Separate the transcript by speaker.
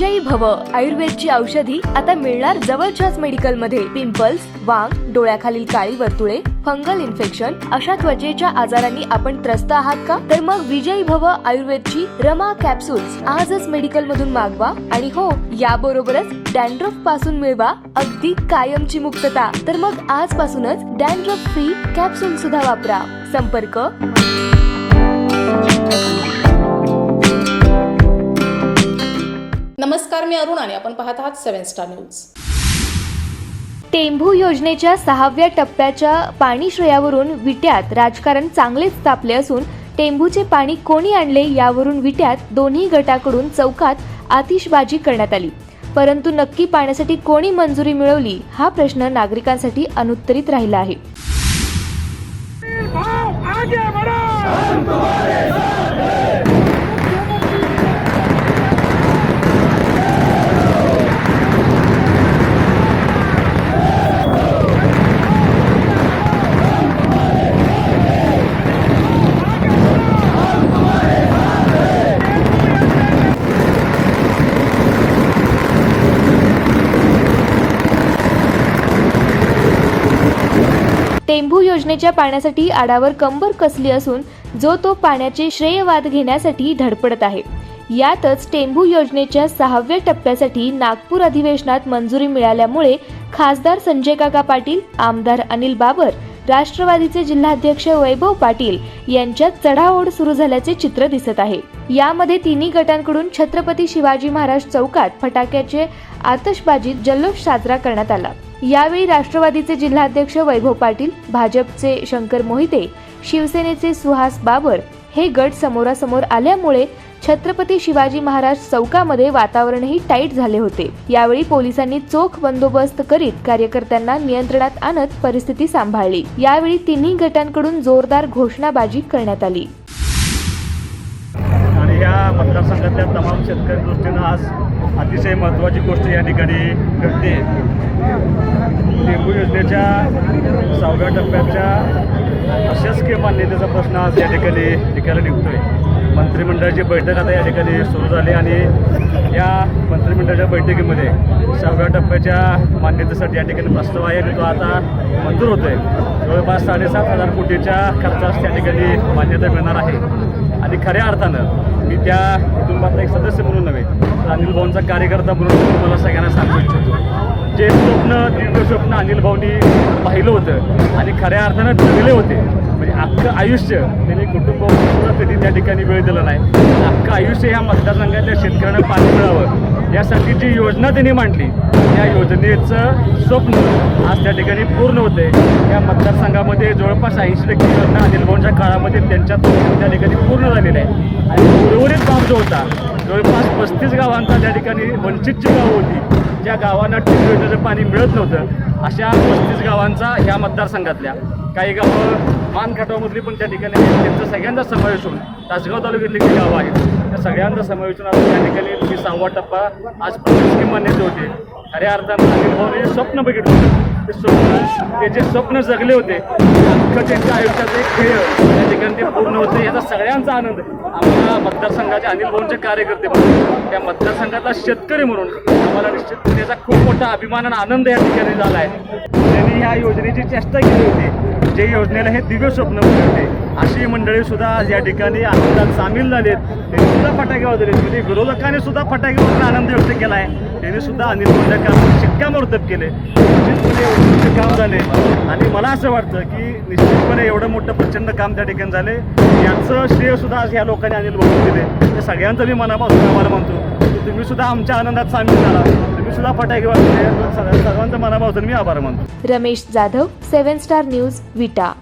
Speaker 1: विजयी भव. आयुर्वेदची औषधी आता मिळणार जवळच्याच मेडिकलमध्ये. पिंपल्स वांग डोळ्याखालील काळी वर्तुळे फंगल इन्फेक्शन अशा त्वचेच्या आजारांनी आपण त्रस्त आहात का? तर मग विजयी भव आयुर्वेदची रमा कॅप्सूल्स आजच मेडिकल मधून मागवा आणि हो याबरोबरच डॅन्ड्रफपासून मिळवा अगदी कायमची मुक्तता. तर मग आजपासूनच डॅन्ड्रफ फ्री कॅप्सूल सुद्धा वापरा. संपर्क
Speaker 2: नमस्कार मी अरुण आणि आपण पाहत आहात सेव्हन स्टार न्यूज
Speaker 1: टेंभू योजनेच्या सहाव्या टप्प्याच्या पाणी श्रेयावरून विट्यात राजकारण चांगलेच तापले असून टेंभूचे पाणी कोणी आणले यावरून विट्यात दोन्ही गटाकडून चौकात आतिषबाजी करण्यात आली परंतु नक्की पाण्यासाठी कोणी मंजुरी मिळवली हा प्रश्न नागरिकांसाठी अनुत्तरित राहिला आहे योजनेच्या पाण्यासाठी आडावर कंबर कसली असून जो तो पाण्याचे श्रेयवाद घेण्यासाठी धडपडत आहे. यातच टेंभू योजनेच्या सहाव्या टप्प्यासाठी नागपूर अधिवेशनात मंजुरी मिळाल्यामुळे खासदार संजय काका पाटील आमदार अनिल बाबर राष्ट्रवादीचे जिल्हाध्यक्ष वैभव पाटील यांच्यात चढाओढ सुरू झाल्याचे चित्र दिसत आहे. यामध्ये तिन्ही गटांकडून छत्रपती शिवाजी महाराज चौकात फटाक्याचे आतषबाजीत जल्लोष साजरा करण्यात आला. यावेळी राष्ट्रवादीचे जिल्हाध्यक्ष वैभव पाटील भाजपचे शंकर मोहिते शिवसेनेचे सुहास बाबर हे गट समोरासमोर आल्यामुळे छत्रपती शिवाजी महाराज चौकामध्ये वातावरणही टाईट झाले होते. यावेळी पोलिसांनी चोख बंदोबस्त करीत कार्यकर्त्यांना नियंत्रणात आणत परिस्थिती सांभाळली. यावेळी तिन्ही गटांकडून जोरदार घोषणाबाजी करण्यात आली.
Speaker 3: या मतदारसंघातल्या तमाम शेतकरी दृष्टीनं आज अतिशय महत्त्वाची गोष्ट या ठिकाणी घडते टेंबू योजनेच्या सहाव्या टप्प्याच्या अशासकीय मान्यतेचा प्रश्न आज या ठिकाणी निकाला निघतोय. मंत्रिमंडळाची बैठक आता या ठिकाणी सुरू झाली आणि या मंत्रिमंडळाच्या बैठकीमध्ये सहाव्या टप्प्याच्या मान्यतेसाठी या ठिकाणी प्रस्ताव आहे आणि तो आता मंजूर होतोय. जवळपास साडेसात हजार कोटीच्या खर्चास त्या ठिकाणी मान्यता मिळणार आहे. आणि खऱ्या अर्थानं मी त्या कुटुंबातला एक सदस्य म्हणून नव्हे तर अनिल भाऊंचा कार्यकर्ता म्हणून तुम्हाला सगळ्यांना सांगू इच्छितो. जे स्वप्न दीर्घ स्वप्न अनिल भाऊनी पाहिलं होतं आणि खऱ्या अर्थानं जगले होते. म्हणजे अख्खं आयुष्य त्यांनी कुटुंबावर कधी त्या ठिकाणी वेळ दिला नाही. अख्खं आयुष्य ह्या मतदारसंघातल्या शेतकऱ्यांना पाणी मिळावं. यासाठी जी योजना त्यांनी मांडली त्या योजनेचं स्वप्न आज त्या ठिकाणी पूर्ण होते या मतदारसंघामध्ये जवळपास ऐंशी टक्के योजना अनिल भाऊंच्या काळामध्ये त्यांच्या त्या ठिकाणी पूर्ण झालेल्या आहे आणि उर्वरित गाव जो होता जवळपास पस्तीस गावांचा त्या ठिकाणी वंचितची गावं होती ज्या गावांना ठिबक योजनेचं पाणी मिळत नव्हतं. अशा पस्तीस गावांचा ह्या मतदारसंघातल्या काही गावं मानखटावमधली पण त्या ठिकाणी त्यांचा सगळ्यांचा समावेश होऊन तासगाव तालुक्यातली जी गावं आहेत त्या सगळ्यांचा समावेश आज त्या ठिकाणी मी सहावा टप्पा आज प्रवेश मान्यते होते. खऱ्या अर्थानं अनिल भाऊने स्वप्न बघितलं होतं. ते स्वप्न ते जे स्वप्न जगले होते अख्खं त्यांच्या आयुष्यात एक खेळ त्या ठिकाणी ते पूर्ण होते. याचा सगळ्यांचा आनंद आम्हाला मतदारसंघाचे अनिल भाऊंचे कार्यकर्ते म्हणून त्या मतदारसंघाचा शेतकरी म्हणून आम्हाला निश्चितपणे याचा खूप मोठा अभिमान आणि आनंद या ठिकाणी झाला आहे. त्यांनी ह्या योजनेची चेष्टा केली होती. जे योजनेला हे दिव्य स्वप्न होते. अशी मंडळी सुद्धा आज या ठिकाणी आनंदात सामील झालेत ते सुद्धा फटाके वाजवले म्हणजे विरोधकांनी सुद्धा फटाके वाजवून आनंद व्यक्त केला आहे. त्यांनी सुद्धा अनिल भाऊंच्या कामावर शिक्कामोर्तब केले. म्हणजे निश्चितपणे काम झाले. आणि मला असं वाटतं की निश्चितपणे एवढं मोठं प्रचंड काम त्या ठिकाणी झाले. याचं श्रेय सुद्धा आज ह्या लोकांनी अनिल भाऊ दिले. ते सगळ्यांचं मी मनापासून आम्हाला म्हणतो की तुम्ही सुद्धा आमच्या आनंदात सामील झाला. तुम्ही सुद्धा फटाके वाजले सर्वांचं मनापासून मी आभार मानतो.
Speaker 1: Ramesh Jadhav seven star news Vita.